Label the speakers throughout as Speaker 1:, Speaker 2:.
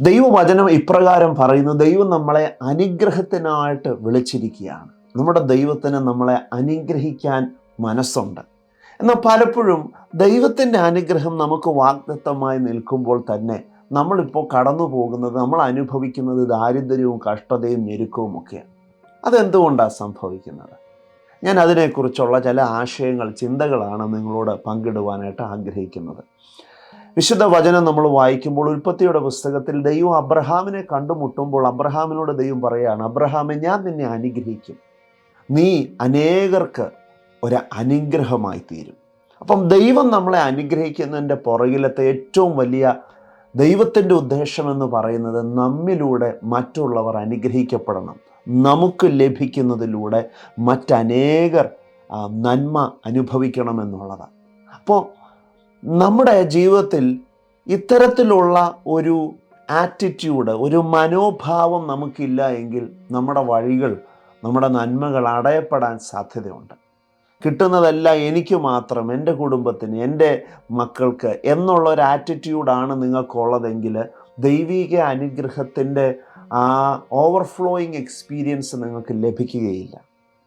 Speaker 1: ദൈവവചനം ഇപ്രകാരം പറയുന്നു ദൈവം നമ്മളെ അനുഗ്രഹത്തിനായിട്ട് വിളിച്ചിരിക്കുകയാണ്. നമ്മുടെ ദൈവത്തിന് നമ്മളെ അനുഗ്രഹിക്കാൻ മനസ്സുണ്ട്. എന്നാൽ പലപ്പോഴും ദൈവത്തിന്റെ അനുഗ്രഹം നമുക്ക് വാഗ്ദത്തമായി നിൽക്കുമ്പോൾ തന്നെ നമ്മളിപ്പോൾ കടന്നു പോകുന്നത് നമ്മൾ അനുഭവിക്കുന്നത് ദാരിദ്ര്യവും കഷ്ടതയും ഞെരുക്കവും ഒക്കെയാണ്. അതെന്തുകൊണ്ടാണ് സംഭവിക്കുന്നത്? ഞാൻ അതിനെക്കുറിച്ചുള്ള ചില ആശയങ്ങൾ ചിന്തകളാണ് നിങ്ങളോട് പങ്കിടുവാനായിട്ട് ആഗ്രഹിക്കുന്നത്. വിശുദ്ധ വചനം നമ്മൾ വായിക്കുമ്പോൾ ഉൽപ്പത്തിയുടെ പുസ്തകത്തിൽ ദൈവം അബ്രഹാമിനെ കണ്ടുമുട്ടുമ്പോൾ അബ്രഹാമിനോട് ദൈവം പറയുകയാണ് അബ്രഹാമെ ഞാൻ നിന്നെ അനുഗ്രഹിക്കും. നീ അനേകർക്ക് ഒരു അനുഗ്രഹമായി തീരും. അപ്പം ദൈവം നമ്മളെ അനുഗ്രഹിക്കുന്നതിന്റെ പുറകിലത്തെ ഏറ്റവും വലിയ ദൈവത്തിന്റെ ഉദ്ദേശമെന്ന് പറയുന്നത് നമ്മിലൂടെ മറ്റുള്ളവർ അനുഗ്രഹിക്കപ്പെടണം. നമുക്ക് ലഭിക്കുന്നതിലൂടെ മറ്റനേകർ നന്മ അനുഭവിക്കണമെന്നുള്ളതാണ്. അപ്പോൾ നമ്മുടെ ജീവിതത്തിൽ ഇത്തരത്തിലുള്ള ഒരു ആറ്റിറ്റ്യൂഡ് ഒരു മനോഭാവം നമുക്കില്ല എങ്കിൽ നമ്മുടെ വഴികൾ നമ്മുടെ നന്മകൾ അടയപ്പെടാൻ സാധ്യതയുണ്ട്. കിട്ടുന്നതല്ല എനിക്ക് മാത്രം എന്റെ കുടുംബത്തിന് എന്റെ മക്കൾക്ക് എന്നുള്ള ഒരു ആറ്റിറ്റ്യൂഡാണ് നിങ്ങൾക്കുള്ളതെങ്കിൽ ദൈവിക അനുഗ്രഹത്തിന്റെ ആ ഓവർഫ്ലോയിങ് എക്സ്പീരിയൻസ് നിങ്ങൾക്ക് ലഭിക്കുകയില്ല.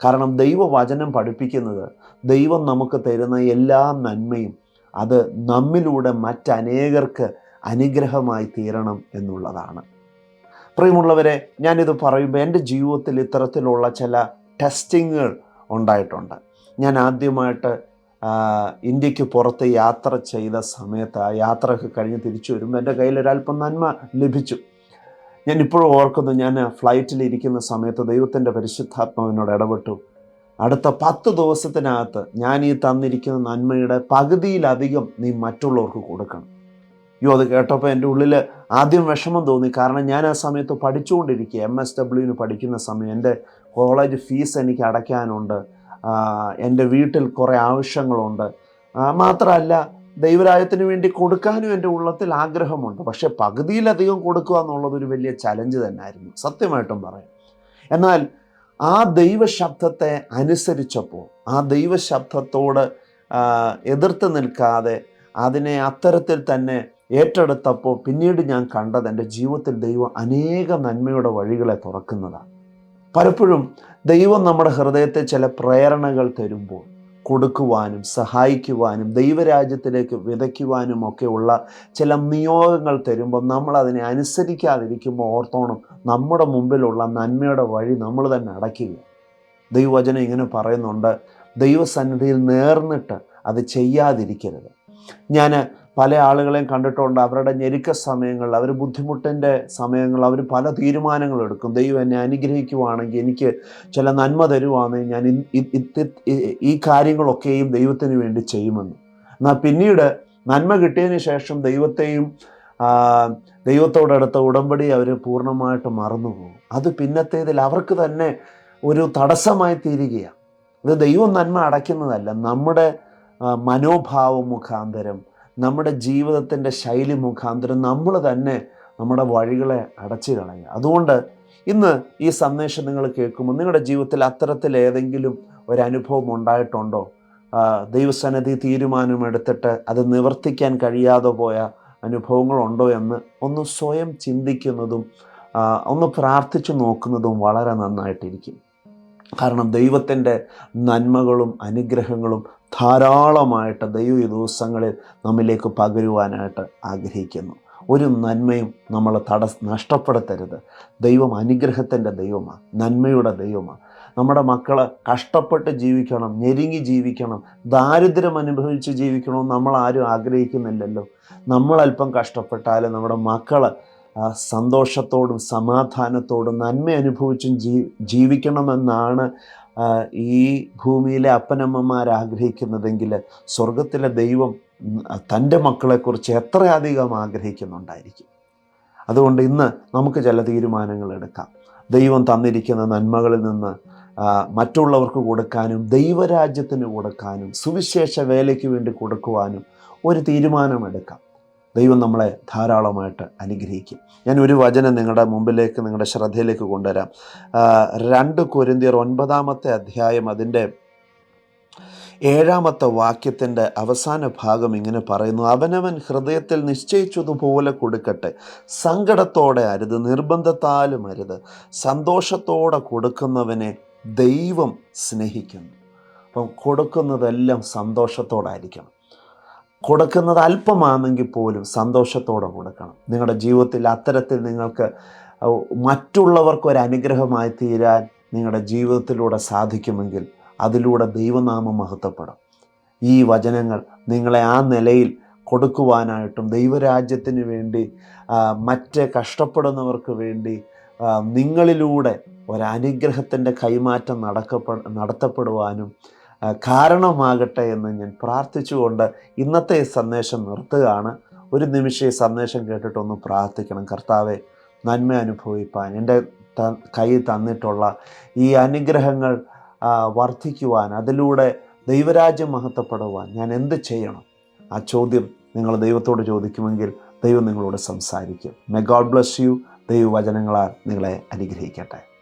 Speaker 1: കാരണം ദൈവവചനം പഠിപ്പിക്കുന്നത് ദൈവം നമുക്ക് തരുന്ന എല്ലാ നന്മയും അത് നമ്മിലൂടെ മറ്റനേകർക്ക് അനുഗ്രഹമായി തീരണം എന്നുള്ളതാണ്. പ്രിയമുള്ളവരെ ഞാനിത് പറയുമ്പോൾ എന്റെ ജീവിതത്തിൽ ഇത്തരത്തിലുള്ള ചില ടെസ്റ്റിങ്ങുകൾ ഉണ്ടായിട്ടുണ്ട്. ഞാൻ ആദ്യമായിട്ട് ഇന്ത്യയ്ക്ക് പുറത്ത് യാത്ര ചെയ്ത സമയത്ത് ആ യാത്രയൊക്കെ കഴിഞ്ഞ് തിരിച്ചു വരുമ്പോൾ എന്റെ കയ്യിൽ ഒരല്പം നന്മ ലഭിച്ചു. ഞാൻ ഇപ്പോഴും ഓർക്കുന്നു ഞാൻ ഫ്ലൈറ്റിൽ ഇരിക്കുന്ന സമയത്ത് ദൈവത്തിന്റെ പരിശുദ്ധാത്മാവിനോട് ഇടപെട്ടു. അടുത്ത പത്ത് ദിവസത്തിനകത്ത് ഞാൻ ഈ തന്നിരിക്കുന്ന നന്മയുടെ പകുതിയിലധികം നീ മറ്റുള്ളവർക്ക് കൊടുക്കണം. അയ്യോ അത് കേട്ടപ്പോൾ എന്റെ ഉള്ളിൽ ആദ്യം വിഷമം തോന്നി. കാരണം ഞാൻ ആ സമയത്ത് പഠിച്ചുകൊണ്ടിരിക്കുക. എം എസ് ഡബ്ല്യുവിന് പഠിക്കുന്ന സമയം. എന്റെ കോളേജ് ഫീസ് എനിക്ക് അടയ്ക്കാനുണ്ട്. എന്റെ വീട്ടിൽ കുറേ ആവശ്യങ്ങളുണ്ട്. മാത്രമല്ല ദൈവരായത്തിന് വേണ്ടി കൊടുക്കാനും എന്റെ ഉള്ളത്തിൽ ആഗ്രഹമുണ്ട്. പക്ഷേ പകുതിയിലധികം കൊടുക്കുക എന്നുള്ളത് ഒരു വലിയ ചലഞ്ച് തന്നെയായിരുന്നു. സത്യമായിട്ടും പറയാം. എന്നാൽ ആ ദൈവശബ്ദത്തെ അനുസരിച്ചപ്പോൾ ആ ദൈവശബ്ദത്തോട് എതിർത്ത് നിൽക്കാതെ അതിനെ അത്തരത്തിൽ തന്നെ ഏറ്റെടുത്തപ്പോൾ പിന്നീട് ഞാൻ കണ്ടത് എന്റെ ജീവിതത്തിൽ ദൈവം അനേക നന്മയുടെ വഴികളെ തുറക്കുന്നതാണ്. പലപ്പോഴും ദൈവം നമ്മുടെ ഹൃദയത്തെ ചില പ്രേരണകൾ തരുമ്പോൾ കൊടുക്കുവാനും സഹായിക്കുവാനും ദൈവരാജ്യത്തിലേക്ക് വിതയ്ക്കുവാനും ഉള്ള ചില നിയോഗങ്ങൾ തരുമ്പോൾ നമ്മൾ അതിനെ അനുസരിക്കാതിരിക്കുമ്പോൾ ഓർത്തോണം നമ്മുടെ മുമ്പിലുള്ള നന്മയുടെ വഴി നമ്മൾ തന്നെ അടയ്ക്കുക ദൈവവചനം ഇങ്ങനെ പറയുന്നുണ്ട് ദൈവസന്നിധിയിൽ നേർന്നിട്ട് അത് ചെയ്യാതിരിക്കരുത്. ഞാൻ പല ആളുകളെയും കണ്ടിട്ടുണ്ട്. അവരുടെ ഞെരുക്ക സമയങ്ങളിൽ അവർ ബുദ്ധിമുട്ടിന്റെ സമയങ്ങളിൽ അവർ പല തീരുമാനങ്ങൾ എടുക്കും. ദൈവം എന്നെ അനുഗ്രഹിക്കുവാണെങ്കിൽ എനിക്ക് ചില നന്മ തരുവാണെങ്കിൽ ഞാൻ ഈ- കാര്യങ്ങളൊക്കെയും ദൈവത്തിന് വേണ്ടി ചെയ്യുമെന്ന്. എന്നാൽ പിന്നീട് നന്മ കിട്ടിയതിന് ശേഷം ദൈവത്തെയും ദൈവത്തോടടുത്ത ഉടമ്പടി അവർ പൂർണമായിട്ട് മറന്നുപോകും. അത് പിന്നത്തേതിൽ അവർക്ക് തന്നെ ഒരു തടസ്സമായി തീരുകയാണ്. ഇത് ദൈവം നന്മ അടയ്ക്കുന്നതല്ല. നമ്മുടെ മനോഭാവം മുഖാന്തരം നമ്മുടെ ജീവിതത്തിന്റെ ശൈലി മുഖാന്തരം നമ്മൾ തന്നെ നമ്മുടെ വഴികളെ അടച്ചു കളയുക. അതുകൊണ്ട് ഇന്ന് ഈ സന്ദേശം നിങ്ങൾ കേൾക്കുമ്പോൾ നിങ്ങളുടെ ജീവിതത്തിൽ അത്തരത്തിൽ ഏതെങ്കിലും ഒരു അനുഭവം ഉണ്ടായിട്ടുണ്ടോ? ദൈവസന്നിധി തീരുമാനമെടുത്തിട്ട് അത് നിവർത്തിക്കാൻ കഴിയാതെ പോയ അനുഭവങ്ങളുണ്ടോ എന്ന് ഒന്ന് സ്വയം ചിന്തിക്കുന്നതും ഒന്ന് പ്രാർത്ഥിച്ചു നോക്കുന്നതും വളരെ നന്നായിട്ടിരിക്കും. കാരണം ദൈവത്തിന്റെ നന്മകളും അനുഗ്രഹങ്ങളും ധാരാളമായിട്ട് ദൈവ ദിവസങ്ങളിൽ നമ്മിലേക്ക് പകരുവാനായിട്ട് ആഗ്രഹിക്കുന്നു. ഒരു നന്മയും നമ്മൾ തട നഷ്ടപ്പെടുത്തരുത്. ദൈവം അനുഗ്രഹത്തിന്റെ ദൈവമാണ് നന്മയുടെ ദൈവമാണ് നമ്മുടെ മക്കൾ കഷ്ടപ്പെട്ട് ജീവിക്കണം ഞെരുങ്ങി ജീവിക്കണം ദാരിദ്ര്യം അനുഭവിച്ച് ജീവിക്കണമെന്ന് നമ്മൾ ആരും ആഗ്രഹിക്കുന്നില്ലല്ലോ. നമ്മൾ അല്പം കഷ്ടപ്പെട്ടാലും നമ്മുടെ മക്കൾ സന്തോഷത്തോടും സമാധാനത്തോടും നന്മ അനുഭവിച്ചും ജീ ജീവിക്കണമെന്നാണ് ഈ ഭൂമിയിലെ അപ്പനമ്മമാർ ആഗ്രഹിക്കുന്നതെങ്കിൽ സ്വർഗത്തിലെ ദൈവം തന്റെ മക്കളെക്കുറിച്ച് എത്രയധികം ആഗ്രഹിക്കുന്നുണ്ടായിരിക്കും. അതുകൊണ്ട് ഇന്ന് നമുക്ക് ചില തീരുമാനങ്ങൾ എടുക്കാം. ദൈവം തന്നിരിക്കുന്ന നന്മകളിൽ നിന്ന് മറ്റുള്ളവർക്ക് കൊടുക്കാനും ദൈവരാജ്യത്തിന് കൊടുക്കാനും സുവിശേഷ വേലയ്ക്ക് വേണ്ടി കൊടുക്കുവാനും ഒരു തീരുമാനമെടുക്കാം ദൈവം നമ്മളെ ധാരാളമായിട്ട് അനുഗ്രഹിക്കും. ഞാൻ ഒരു വചനം നിങ്ങളുടെ മുമ്പിലേക്ക് നിങ്ങളുടെ ശ്രദ്ധയിലേക്ക് കൊണ്ടുവരാം. രണ്ട് കുരിന്തിയർ ഒൻപതാമത്തെ അധ്യായം അതിന്റെ ഏഴാമത്തെ വാക്യത്തിന്റെ അവസാന ഭാഗം ഇങ്ങനെ പറയുന്നു അവനവൻ ഹൃദയത്തിൽ നിശ്ചയിച്ചതുപോലെ കൊടുക്കട്ടെ സങ്കടത്തോടെ അരുത് നിർബന്ധത്താലും അരുത് സന്തോഷത്തോടെ കൊടുക്കുന്നവനെ ദൈവം സ്നേഹിക്കുന്നു. അപ്പം കൊടുക്കുന്നതെല്ലാം സന്തോഷത്തോടായിരിക്കണം. കൊടുക്കുന്നത് അല്പമാണെങ്കിൽ പോലും സന്തോഷത്തോടെ കൊടുക്കണം. നിങ്ങളുടെ ജീവിതത്തിൽ അത്തരത്തിൽ നിങ്ങൾക്ക് മറ്റുള്ളവർക്ക് ഒരു അനുഗ്രഹമായി തീരാൻ നിങ്ങളുടെ ജീവിതത്തിലൂടെ സാധിക്കുമെങ്കിൽ അതിലൂടെ ദൈവനാമം മഹത്വപ്പെടും. ഈ വചനങ്ങൾ നിങ്ങളെ ആ നിലയിൽ കൊടുക്കുവാനായിട്ടും ദൈവരാജ്യത്തിന് വേണ്ടി മറ്റ് കഷ്ടപ്പെടുന്നവർക്ക് വേണ്ടി നിങ്ങളിലൂടെ ഒരനുഗ്രഹത്തിന്റെ കൈമാറ്റം നടക്കപ്പെ നടത്തപ്പെടുവാനും കാരണമാകട്ടെ എന്ന് ഞാൻ പ്രാർത്ഥിച്ചുകൊണ്ട് ഇന്നത്തെ സന്ദേശം നിർത്തുകയാണ്. ഒരു നിമിഷം ഈ സന്ദേശം കേട്ടിട്ടൊന്ന് പ്രാർത്ഥിക്കണം. കർത്താവെ നന്മ അനുഭവിപ്പാൻ. എന്റെ കയ്യിൽ തന്നിട്ടുള്ള ഈ അനുഗ്രഹങ്ങൾ വർദ്ധിക്കുവാൻ അതിലൂടെ ദൈവരാജ്യം മഹത്വപ്പെടുവാൻ ഞാൻ എന്ത് ചെയ്യണം? ആ ചോദ്യം നിങ്ങൾ ദൈവത്തോട് ചോദിക്കുമെങ്കിൽ ദൈവം നിങ്ങളോട് സംസാരിക്കും. മെ ഗോഡ് ബ്ലസ് യു ദൈവവചനങ്ങളാൽ നിങ്ങളെ അനുഗ്രഹിക്കട്ടെ.